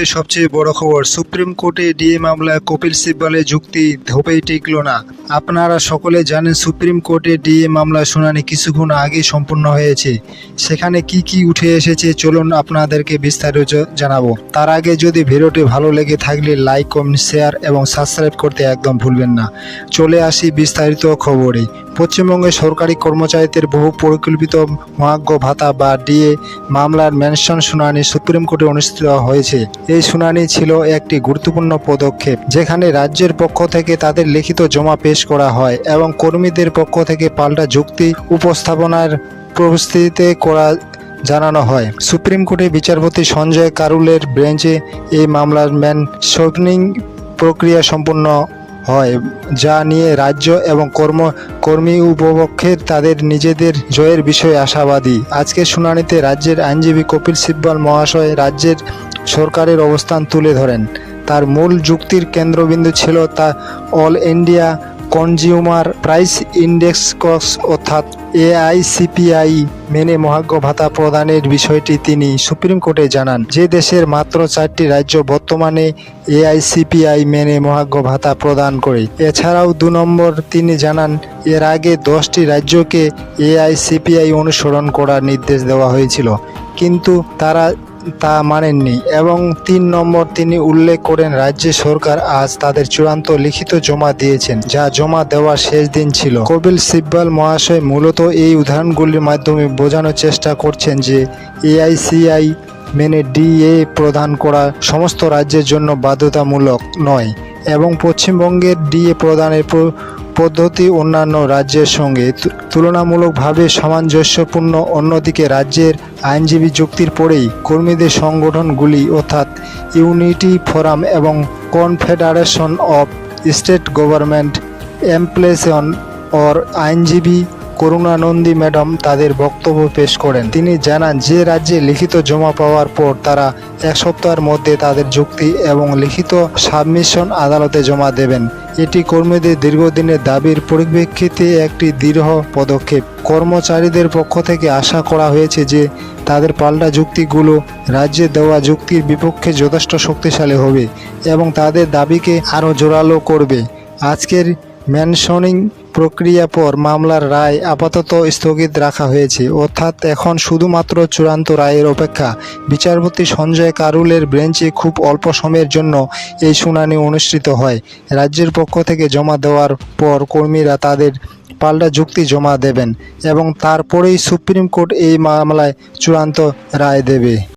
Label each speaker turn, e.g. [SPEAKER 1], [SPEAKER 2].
[SPEAKER 1] মুহূর্তে সবচেয়ে বড় খবর, সুপ্রিম কোর্টে ডিএ মামলায় কপিল সিব্বলের যুক্তি ধোপেই টিকল না। আপনারা সকলে জানেন সুপ্রিম কোর্টে ডিএ মামলার শুনানি কিছুক্ষণ আগে সম্পূর্ণ হয়েছে। সেখানে কি কি উঠে এসেছে চলুন আপনাদেরকে বিস্তারিত জানাব। তার আগে যদি ভিডিওটি ভালো লেগে থাকলে লাইক, কমেন্ট, শেয়ার এবং সাবস্ক্রাইব করতে একদম ভুলবেন না। চলে আসি বিস্তারিত খবরে। পশ্চিমবঙ্গের সরকারি কর্মচারীদের বহু পরিকল্পিত মহাজ্ঞ ভাতা বা ডিএ মামলার মেনশন শুনানি সুপ্রিম কোর্টে অনুষ্ঠিত হয়েছে। এই শুনানি ছিল একটি গুরুত্বপূর্ণ পদক্ষেপ, যেখানে রাজ্যের পক্ষ থেকে তাদের লিখিত জমা পেশ করা হয় এবং কর্মীদের পক্ষ থেকে পাল্টা যুক্তি উপস্থাপনার প্রস্তুতিতে করা জানানো হয়। সুপ্রিম কোর্টে বিচারপতি সঞ্জয় কারুলের বেঞ্চে এই মামলার ম্যান প্রক্রিয়া সম্পূর্ণ হয়, যা নিয়ে রাজ্য এবং কর্ম, কর্মী উপপক্ষের তাদের নিজেদের জয়ের বিষয়ে আশাবাদী। আজকের শুনানিতে রাজ্যের আইনজীবী কপিল সিব্বল মহাশয় রাজ্যের সরকারের অবস্থান তুলে ধরেন। তার মূল যুক্তির কেন্দ্রবিন্দু ছিল তা all India consumer price index কস অর্থাৎ এআইসিপিআই মেনে মহাজ্ঞ ভাতা প্রদানের বিষয়টি তিনি সুপ্রিম কোর্টে জানান। যে দেশের মাত্র চারটি রাজ্য বর্তমানে এআইসিপিআই মেনে মহাজ্ঞ ভাতা প্রদান করে। এছাড়াও দু নম্বর তিনি জানান, এর আগে দশটি রাজ্যকে এআইসিপিআই অনুসরণ করার নির্দেশ দেওয়া হয়েছিল। কিন্তু তারা তা মানেননি এবং তিন নম্বর তিনি উল্লেখ করেন, রাজ্য সরকার আজ তাদের চূড়ান্ত লিখিত জমা দিয়েছেন, যা জমা দেওয়ার শেষ দিন ছিল। কপিল সিব্বল মহাশয় মূলত এই উদাহরণগুলির মাধ্যমে বোঝানোর চেষ্টা করছেন যে, এআইসিআই মেনে ডিএ প্রদান করা সমস্ত রাজ্যের জন্য বাধ্যতামূলক নয় এবং পশ্চিমবঙ্গের ডিএ প্রদানের পদ্ধতি অন্যান্য রাজ্যের সঙ্গে তুলনামূলকভাবে সামঞ্জস্যপূর্ণ, অন্যদিকে রাজ্যের আইনজীবী যুক্তির পরেই কর্মীদের সংগঠনগুলি অর্থাৎ ইউনিটি ফোরাম এবং confederation of state government employees or আইনজীবী করুণানন্দী ম্যাডাম তাদের বক্তব্য পেশ করেন। তিনি জানান, যে রাজ্যে লিখিত জমা পাওয়ার পর তারা এক সপ্তাহের মধ্যে তাদের যুক্তি এবং লিখিত সাবমিশন আদালতে জমা দেবেন। এটি কর্মীদের দীর্ঘদিনের দাবির পরিপ্রেক্ষিতে একটি দৃঢ় পদক্ষেপ। কর্মচারীদের পক্ষ থেকে আশা করা হয়েছে যে তাদের পাল্টা যুক্তিগুলো রাজ্যে দেওয়া যুক্তির বিপক্ষে যথেষ্ট শক্তিশালী হবে এবং তাদের দাবিকে আরও জোরালো করবে। আজকের মেনশনিং প্রক্রিয়া পর মামলার রায় আপাতত স্থগিত রাখা হয়েছে। অর্থাৎ এখন শুধুমাত্র চূড়ান্ত রায়ের অপেক্ষা। বিচারপতি সঞ্জয় কারুলের বেঞ্চে খুব অল্প সময়ের জন্য এই শুনানি অনুষ্ঠিত হয়। রাজ্যের পক্ষ থেকে জমা দেওয়ার পর কর্মীরা তাদের পাল্টা যুক্তি জমা দেবেন এবং তারপরেই সুপ্রিম কোর্ট এই মামলায় চূড়ান্ত রায় দেবে।